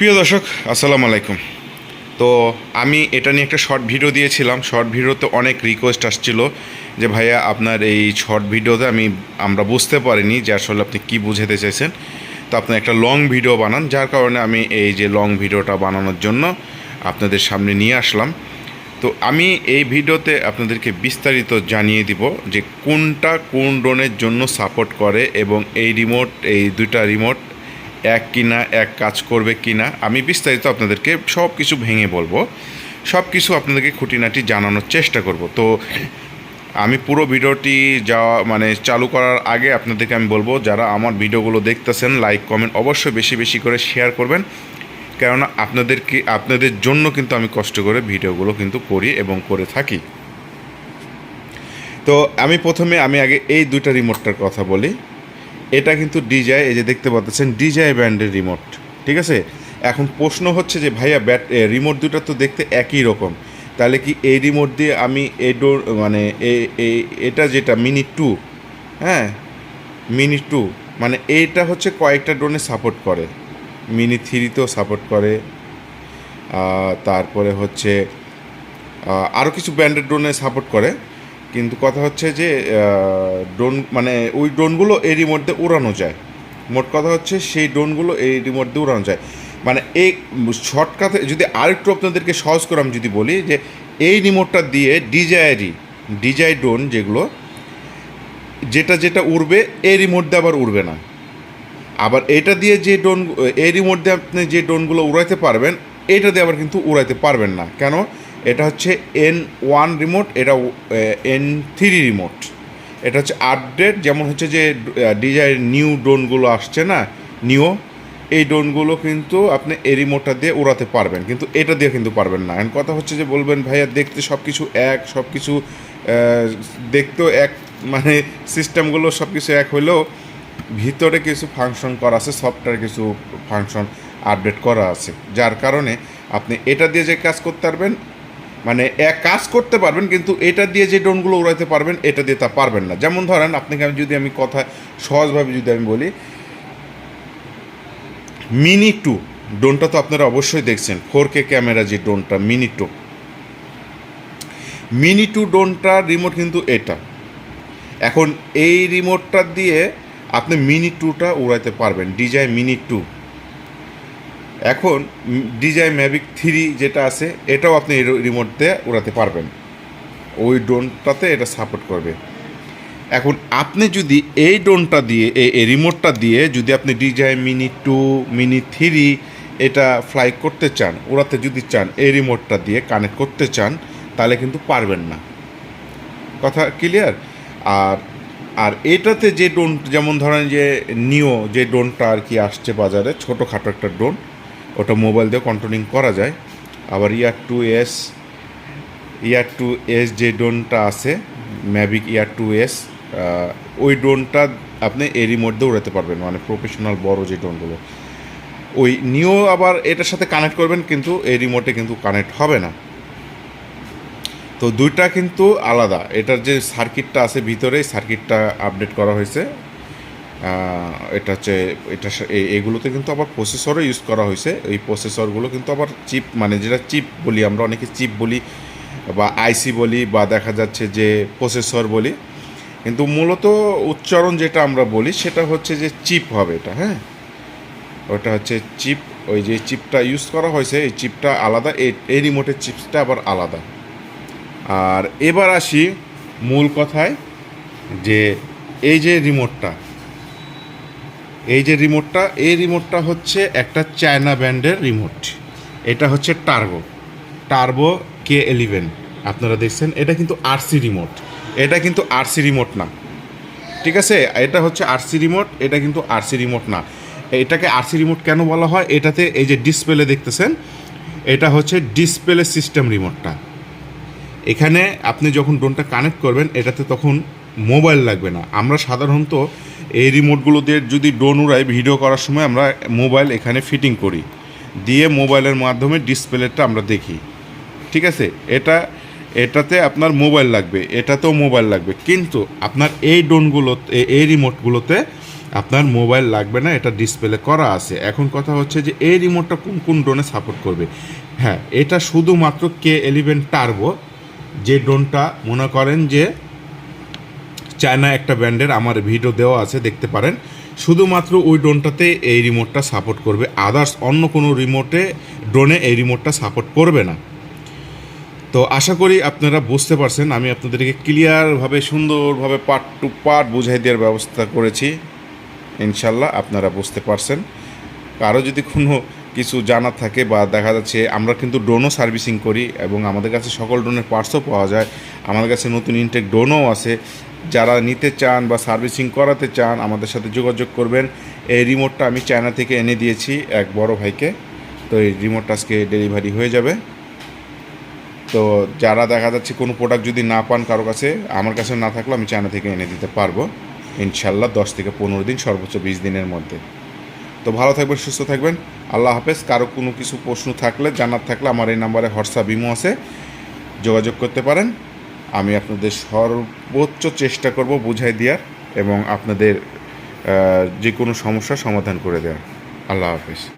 প্রিয় দর্শক, আসসালামু আলাইকুম। তো আমি এটা নিয়ে একটা শর্ট ভিডিও দিয়েছিলাম। শর্ট ভিডিওতে অনেক রিকোয়েস্ট আসছিল যে, ভাইয়া, আপনার এই শর্ট ভিডিওতে আমি, আমরা বুঝতে পারিনি যে আসলে আপনি কি বুঝাতে চাইছেন। তো আপনি একটা লং ভিডিও বানান, যার কারণে আমি এই যে লং ভিডিওটা বানানোর জন্য আপনাদের সামনে নিয়ে আসলাম। তো আমি এই ভিডিওতে আপনাদেরকে বিস্তারিত জানিয়ে দিব যে কোনটা কোন ড্রোনের জন্য সাপোর্ট করে এবং এই রিমোট এই দুইটা রিমোট এক কিনা, এক কাজ করবে কিনা, আমি বিস্তারিত আপনাদেরকে সব কিছু ভেঙে বলব। সব কিছু আপনাদেরকে খুঁটিনাটি জানানোর চেষ্টা করব। তো আমি পুরো ভিডিওটি যাওয়া মানে চালু করার আগে আপনাদেরকে আমি বলব, যারা আমার ভিডিওগুলো দেখতেছেন, লাইক, কমেন্ট অবশ্যই বেশি বেশি করে শেয়ার করবেন। কেননা আপনাদেরকে, আপনাদের জন্য কিন্তু আমি কষ্ট করে ভিডিওগুলো কিন্তু করি এবং করে থাকি। তো আমি প্রথমে, আমি আগে এই দুইটা রিমোটটার কথা বলি। এটা কিন্তু ডিজাই এই যে দেখতে পাচ্ছেন ডিজাই ব্র্যান্ডের রিমোট, ঠিক আছে? এখন প্রশ্ন হচ্ছে যে, ভাইয়া, ব্যাট রিমোট দুটো তো দেখতে একই রকম। তাহলে কি এই রিমোট দিয়ে আমি এই ডোর মানে এটা যেটা, মিনি টু হ্যাঁ? মিনি টু মানে এইটা হচ্ছে কয়েকটা ড্রোনে সাপোর্ট করে। মিনি থ্রিতেও সাপোর্ট করে। তারপরে হচ্ছে আরও কিছু ব্র্যান্ডেড ড্রোনে সাপোর্ট করে। কিন্তু কথা হচ্ছে যে ড্রোন মানে ওই ড্রোনগুলো রিমোট দিয়ে উড়ানো যায়। মোট কথা হচ্ছে সেই ড্রোনগুলো এই দিয়ে উড়ানো যায়। মানে এই শর্টকাটে যদি আরেকটু আপনাদেরকে সহজ করে আমি যদি বলি যে, এই রিমোটটা দিয়ে ডিজায়ারি ডিজাই ড্রোন যেগুলো, যেটা যেটা উড়বে এই রিমোট দিয়ে আবার উড়বে না। আবার এটা দিয়ে যে ড্রোন এই রিমোট দিয়ে আপনি যে ড্রোনগুলো উড়াইতে পারবেন, এটা দিয়ে আবার কিন্তু উড়াইতে পারবেন না। কেন? এটা হচ্ছে এন ওয়ান রিমোট এটা এন থ্রি রিমোট এটা হচ্ছে আপডেট যেমন হচ্ছে যে ডিজাই নিউ ড্রোনগুলো আসছে না নিউ এই ড্রোনগুলো কিন্তু আপনি এই রিমোটটা দিয়ে উড়াতে পারবেন, কিন্তু এটা দিয়ে কিন্তু পারবেন না। এখন কথা হচ্ছে যে, বলবেন, ভাইয়া, দেখতে সব কিছু এক সব কিছু দেখতেও এক মানে সিস্টেমগুলো সব কিছু এক হলেও ভিতরে কিছু ফাংশন করা আছে সফটওয়্যার কিছু ফাংশন আপডেট করা আছে। যার কারণে আপনি এটা দিয়ে যে কাজ করতে পারবেন মানে এক কাজ করতে পারবেন, কিন্তু এটা দিয়ে যে ড্রোনগুলো উড়াইতে পারবেন, এটা দিয়ে তা পারবেন না। যেমন ধরেন, আপনাকে আমি যদি আমি কথা সহজভাবে যদি আমি বলি মিনি টু ড্রোনটা তো আপনারা অবশ্যই দেখছেন ফোর কে ক্যামেরা যে ড্রোনটা মিনি টু মিনি টু ড্রোনটার রিমোট কিন্তু এটা। এখন এই রিমোটটা দিয়ে আপনি মিনি টুটা উড়াইতে পারবেন ডিজাই মিনি টু এখন ডিজাই ম্যাভিক থ্রি যেটা আছে, এটাও আপনি রিমোট দিয়ে উড়াতে পারবেন। ওই ড্রোনটাতে এটা সাপোর্ট করবে। এখন আপনি যদি এই ড্রোনটা দিয়ে, এই রিমোটটা দিয়ে যদি আপনি DJI mini two, mini three এটা ফ্লাই করতে চান ওড়াতে যদি চান, এই রিমোটটা দিয়ে কানেক্ট করতে চান, তাহলে কিন্তু পারবেন না। কথা ক্লিয়ার? আর আর এটাতে যে ড্রোন, যেমন ধরেন যে নিও যে ড্রোনটা আর কি আসছে বাজারে, ছোটোখাটো একটা ড্রোন ওটা মোবাইল দিয়ে কন্ট্রোলিং করা যায়। আবার air two S air two S যে ড্রোনটা আছে ম্যাভিক ইয়ার টু এস ওই ড্রোনটা আপনি এরই মধ্যে উড়াতে পারবেন মানে প্রফেশনাল বড় যে ড্রোনগুলো ওই নিয়েও আবার এটার সাথে কানেক্ট করবেন, কিন্তু এই রিমোটে কিন্তু কানেক্ট হবে না। তো দুইটা কিন্তু আলাদা। এটার যে সার্কিটটা আছে ভিতরে সার্কিটটা আপডেট করা হয়েছে। এটা হচ্ছে, এটা এগুলোতে কিন্তু আবার প্রসেসরও ইউজ করা হয়েছে। এই প্রসেসরগুলো কিন্তু আবার চিপ মানে যেটা চিপ বলি, আমরা অনেকে চিপ বলি বা আইসি বলি বা দেখা যাচ্ছে যে প্রসেসর বলি। কিন্তু মূলত উচ্চারণ যেটা আমরা বলি, সেটা হচ্ছে যে চিপ হবে এটা হ্যাঁ? ওটা হচ্ছে চিপ ওই যে চিপটা ইউজ করা হয়েছে, এই চিপটা আলাদা এই রিমোটের চিপসটা আবার আলাদা। আর এবার আসি মূল কথায়, যে এই যে রিমোটটা এই যে রিমোটটা, এই রিমোটটা হচ্ছে একটা চায়না ব্র্যান্ডের রিমোট। এটা হচ্ছে টার্বো টার্বো কে এলিভেন আপনারা দেখছেন, এটা কিন্তু আরসি রিমোট। এটা কিন্তু আরসি রিমোট না। ঠিক আছে? এটা হচ্ছে আরসি রিমোট, এটা কিন্তু আরসি রিমোট না। এটাকে আরসি রিমোট কেন বলা হয়? এটাতে এই যে ডিসপ্লে দেখতেছেন, এটা হচ্ছে ডিসপ্লে সিস্টেম রিমোটটা। এখানে আপনি যখন ড্রোনটা কানেক্ট করবেন, এটাতে তখন মোবাইল লাগবে না। আমরা সাধারণত এই রিমোটগুলো দিয়ে যদি ড্রোন উড়াই ভিডিও করার সময় আমরা মোবাইল এখানে ফিটিং করি। দিয়ে মোবাইলের মাধ্যমে ডিসপ্লেটা আমরা দেখি। ঠিক আছে? এটা, এটাতে আপনার মোবাইল লাগবে, এটাতেও মোবাইল লাগবে। কিন্তু আপনার এই ড্রোনগুলো এই রিমোটগুলোতে আপনার মোবাইল লাগবে না, এটা ডিসপ্লে করা আছে। এখন কথা হচ্ছে যে, এই রিমোটটা কোন কোন ড্রোনে সাপোর্ট করবে? হ্যাঁ এটা শুধুমাত্র কে এলিভেন টার্বো যে ড্রোনটা মনে করেন যে চায়না একটা ব্র্যান্ডের আমার ভিডিও দেওয়া আছে, দেখতে পারেন। শুধুমাত্র ওই ড্রোনটাতে এই রিমোটটা সাপোর্ট করবে। আদার্স অন্য কোনো রিমোটে, ড্রোনে এই রিমোটটা সাপোর্ট করবে না। তো আশা করি আপনারা বুঝতে পারছেন, আমি আপনাদেরকে ক্লিয়ারভাবে সুন্দরভাবে পার্ট টু পার্ট বুঝাই দেওয়ার ব্যবস্থা করেছি। ইনশাল্লাহ আপনারা বুঝতে পারছেন। কারও যদি কোনো কিছু জানার থাকে বা দেখা যাচ্ছে আমরা কিন্তু ড্রোনও সার্ভিসিং করি এবং আমাদের কাছে সকল ড্রোনের পার্টসও পাওয়া যায়। আমাদের কাছে নতুন ইনটেক ড্রোনও আছে। যারা নিতে চান বা সার্ভিসিং করাতে চান, আমাদের সাথে যোগাযোগ করবেন। এই রিমোটটা আমি চায়না থেকে এনে দিয়েছি এক বড় ভাইকে। তো এই রিমোটটা আজকে ডেলিভারি হয়ে যাবে। তো যারা দেখা যাচ্ছে কোনো প্রোডাক্ট যদি না পান কারও কাছে, আমার কাছে না থাকলে আমি চায়না থেকে এনে দিতে পারব। ইনশাল্লাহ দশ থেকে পনেরো দিন, সর্বোচ্চ বিশ দিনের মধ্যে। তো ভালো থাকবেন, সুস্থ থাকবেন। আল্লাহ হাফেজ। কারও কোনো কিছু প্রশ্ন থাকলে, জানার থাকলে আমার এই নাম্বারে হোয়াটসঅ্যাপ, ইমো আছে। যোগাযোগ করতে পারেন। আমি আপনাদের সর্বোচ্চ চেষ্টা করব বুঝাই দেওয়ার এবং আপনাদের যে কোনো সমস্যা সমাধান করে দেওয়ার। আল্লাহ হাফেজ।